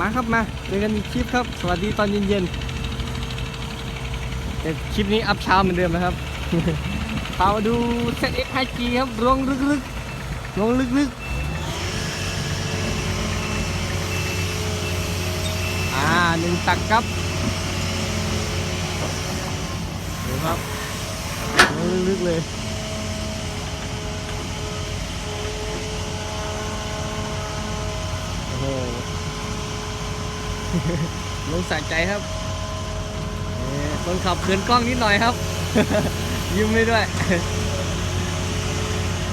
มาครับมาเจอกันอีกคลิปครับ สวัสดีตอนเย็นๆแต่คลิปนี้อัพเช้าเหมือนเดิมนะครับพามาดูเซตเอ็กไฮจีครับลงลึกๆลงลึกๆ อ่าหนึ่งตักครับดูครับลงลึกๆเลยโอ้โห ลงสะใจครับคนขับเขินกล้องนิดหน่อยครับ ยิ้มไม่ด้วย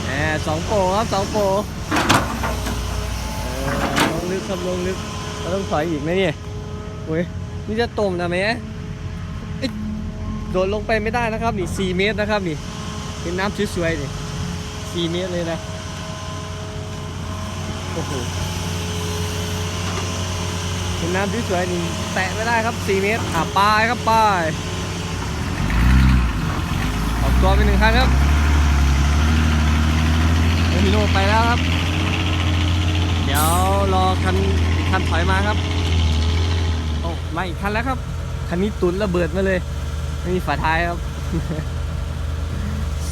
แหมสองโปรครับสองโปรเออลงลึกครับลงลึกเราต้องถอยอีกไหมเนี่ยโอ้ยนี่จะตมนะไหมอ้ยโดดลงไปไม่ได้นะครับนี่4เมตรนะครับนี่เป็นน้ำสวยๆนี่4เมตรเลยนะโอ้โห เป็นน้ำที่สวยนี่แตะไม่ได้ครับ 4 เมตรอะปลายครับปลายออกตัวไปหนึ่งครั้งครับเอฮิโนไปแล้วครับ เดี๋ยวรอคันคันถอยมาครับโอ้มาอีกคันแล้วครับ คันนี้ตุนระเบิดมาเลย ไม่มีฝาท้ายครับ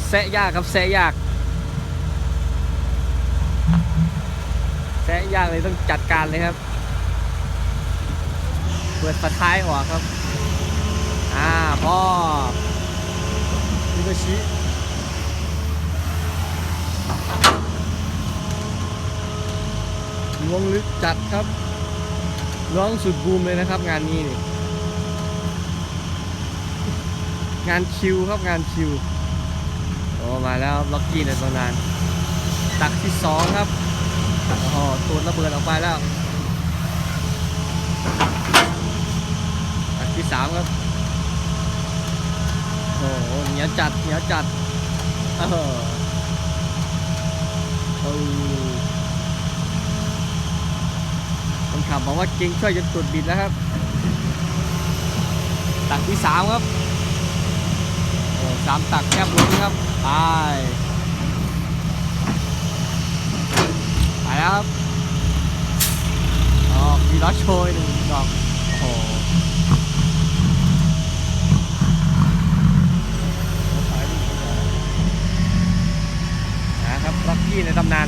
แซะยากครับแซะยากแซะยากเลยต้องจัดการเลยครับ เปิดฝาท้ายออกครับ อ่าพ่อมิโกชิลวงลึกจัดครับร้องสุดบูมเลยนะครับ งานนี้นี่ งานคิวครับงานคิวโอ้มาแล้วล็อกกี้ในตำนานตักที่สองครับ โอ้โหตูดระเบิดออกไปแล้ว ที่สามครับ โอ้โหเหนียวจัดเหนียวจัดเออโอ้คนขับบอกว่าเก่งช่วยจนตุดบิดแล้วครับ ตักที่สามครับ โอ้สามตักแคบล้นครับ ไป ไปแล้วครับอ๋อมีล้อโชยหนึ่งดอก โอ้โห นะครับล็อ กี้ในตำนาน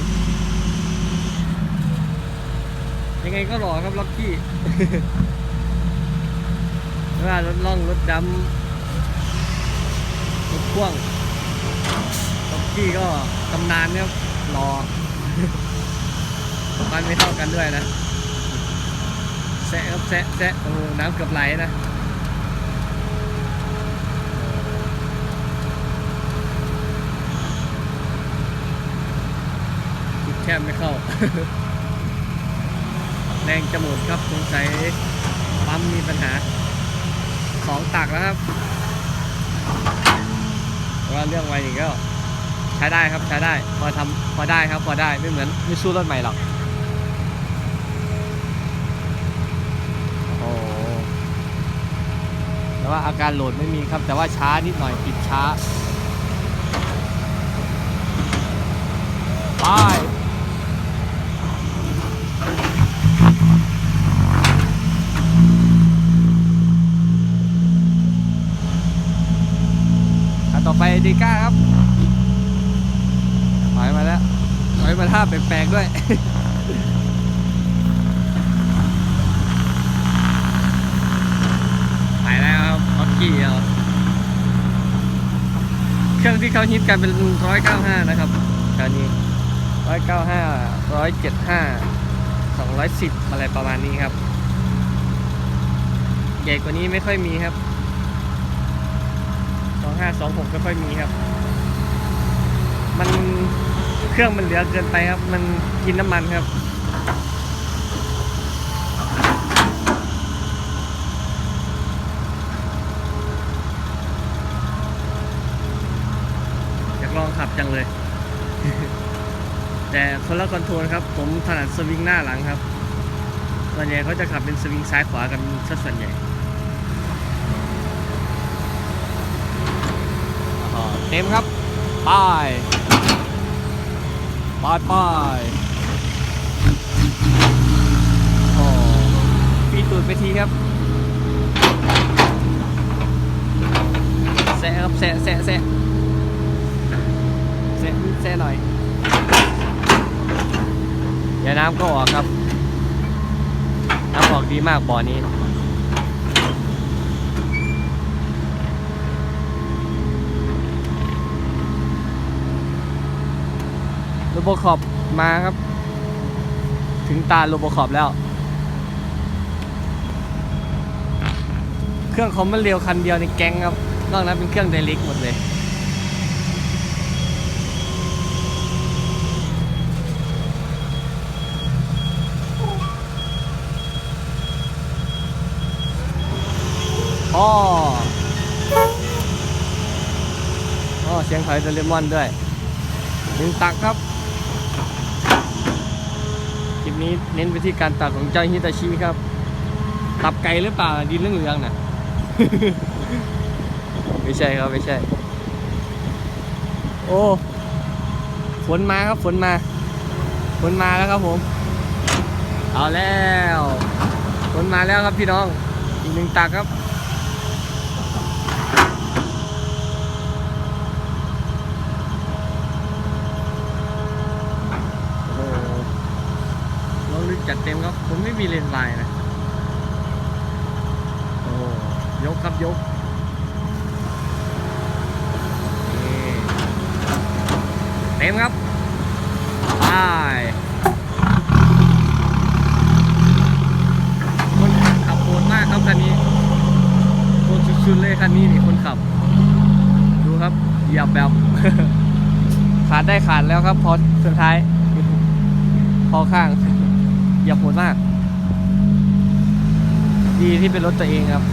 ยังไงก็หล่อครับล็อกกี้ไม่ว่ารถล่องรถดำรถพ่วงล็อกกี้ก็ตำนานครับหล่อมันไม่เท่ากันด้วยนะแซะครับแซะแซะโอ้น้ำเกือบไหลนะ จุดแคบไม่เข้า แรงจะหมดครับสงสัยปั๊มมีปัญหาสองตักแล้วครับแต่ว่าเรื่องไวอีกก็ใช้ได้ครับใช้ได้ พอทำพอได้ครับพอได้ไม่เหมือนไม่สู้รถใหม่หรอกโอ้โหแต่ว่าอาการโหลดไม่มีครับ แต่ว่าช้านิดหน่อยปิดช้าไปอันต่อไป ดีก้าครับถอยมาแล้วถอยมาท่าแปลกๆด้วยไปแล้วครับฮอกกี้เอาเครื่องที่เขาฮิตกันเป็น 195 นะครับคราวนี้ร้อยเก้าห้าร้อยเจ็ดห้าสองร้อยสิบอะไรประมาณนี้ครับ ใหญ่กว่านี้ไม่ค่อยมีครับ สองห้าสองหกไม่ค่อยมีครับ มันเครื่องมันเหลือเกินไปครับ มันกินน้ำมันครับอยากลองขับจังเลย แต่คนละคอนโทรลครับ ผมถนัดสวิงหน้าหลังครับส่วนใหญ่เขาจะขับเป็นสวิงซ้ายขวากันซะส่วนใหญ่อ๋อ เต็มครับป้ายป้ายป้ายโอ้ไปทีครับแซะครับแซะแซะแซะแซะแซะหน่อยอย่าน้ำก็ออกครับน้ำออกดีมากบ่อนี้ บคอปมาครับ ถึงตาโรบคอปแล้ว เครื่องคอมมันเร็วคันเดียวในแก๊งครับ นอกนั้นเป็นเครื่องไดเรกหมดเลยอ๋ออ๋อเสียงไฟโดเรมอนด้วยหนึ่งตักครับ ลิปนี้เน้นไปที่การตักของเจ้าฮิตาชิครับ ตับไก่หรือเปล่าดินเรื่องเหลืองน่ะไม่ใช่ครับไม่ใช่ โอ้ฝนมาครับฝนมาฝนมาแล้วครับผม เอาแล้วฝนมาแล้วครับพี่น้อง อีกหนึ่งตักครับ โอ้โหลองลึก จัดเต็มครับ ผมไม่มีเลนส์ไลน์นะโอ้ยกครับยกนี่เต็มครับไปคนขับโหดมากครับคันนี้โหดสุดๆเลยคันนี้นี่คนขับ ดูครับเหยียบแบบ ขาดได้ขาดแล้วครับพอสุดท้าย พอข้าง อย่าโหดมาก ดีที่เป็นรถตัวเองครับ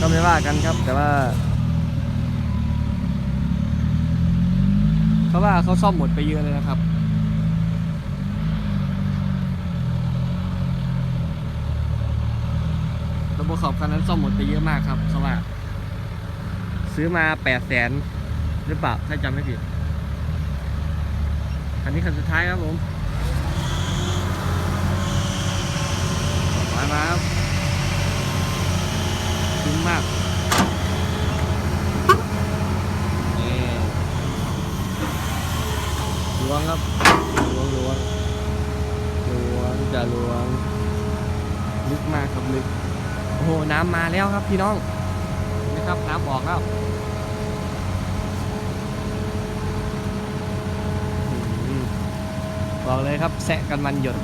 ก็ไม่ว่ากันครับ แต่ว่าเขาว่าเขาซ่อมหมดไปเยอะเลยนะครับระบบขอบคันนั้นซ่อมหมดไปเยอะมากครับเขาว่า ซื้อมาแปดแสนหรือเปล่าถ้าจำไม่ผิด คันนี้คันสุดท้ายครับผมมามาครับคุ้มมากนี่ล้วงครับล้วงล้วงล้วงจะล้วงลึกมากครับลึกโอ้โหน้ำมาแล้วครับพี่น้องนะครับน้ำออกแล้ว อืม บอกเลยครับแซะกันมันหยด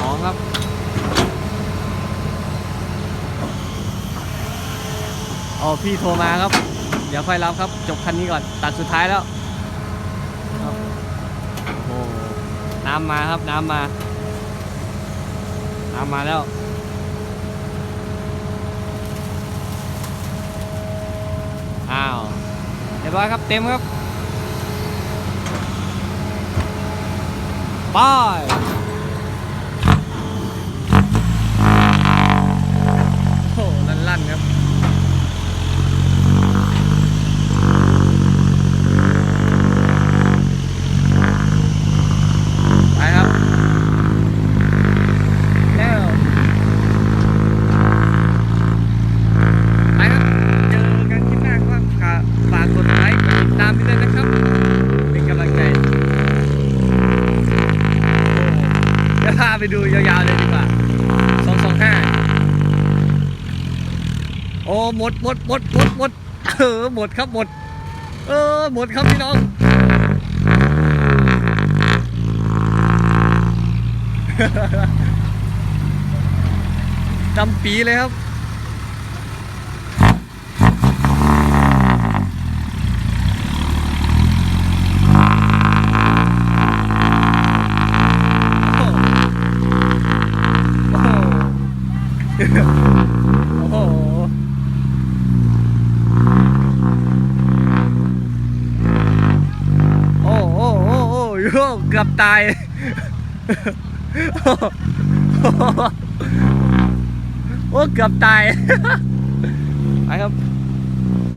หอมครับอ๋อพี่โทรมาครับ เดี๋ยวค่อยรับครับ จบคันนี้ก่อน ตัดสุดท้ายแล้วครับโอ้น้ำมาครับน้ำมา น้ำมาแล้วอ้าวเรียบร้อยครับเต็มครับ ไไปดูยาวๆเลยดีกว่าสองสองห้าโอ้หมดหมดหมดหมดหมดเออหมดครับหมด เออหมดครับพี่น้องดำปีเลยครับ กือบตาย โอ้ เกือบตาย ไปครับ